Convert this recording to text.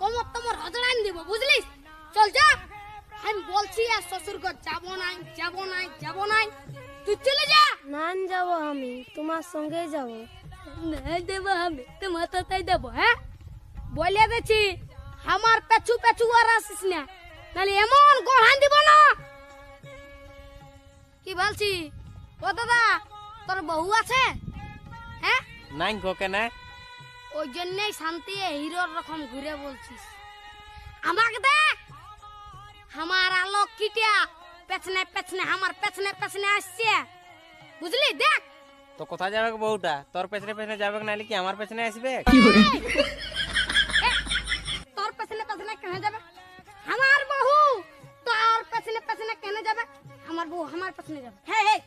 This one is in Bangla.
কোমর তোমার হজড়ান দিব বুঝলিস? চল যা। আমি বলছি আর শ্বশুর ঘর যাব নাই যাব নাই যাব নাই তুই চলে যা। যাব আমি তোমার সঙ্গে যাব। নাই দেবো আমি তোমার তাই দেবো হ্যাঁ? বলে আমার পেছু পেছু আর আসিস না। নাহলে এমন গড়ান দিব না। কি বলছি? ও দাদা তোর বউ আছে? হ্যাঁ? নাই গো কেন। ওই জন্যই শান্তি হিরোর রকম ঘুরে বলছিস আমাকে দেখ আমার আলোক কিটিয়া পেছনে পেছনে আমার পেছনে পেছনে আসছে বুঝলি দেখ তো কোথায় যাবে গো বউটা তোর পেছনে পেছনে যাবে নাহলে কি আমার পেছনে আসবে এ, তোর পেছনে পেছনে কেন যাবে আমার বহু তোর পেছনে পেছনে কেন যাবে আমার বউ আমার পেছনে যাবে হ্যাঁ হ্যাঁ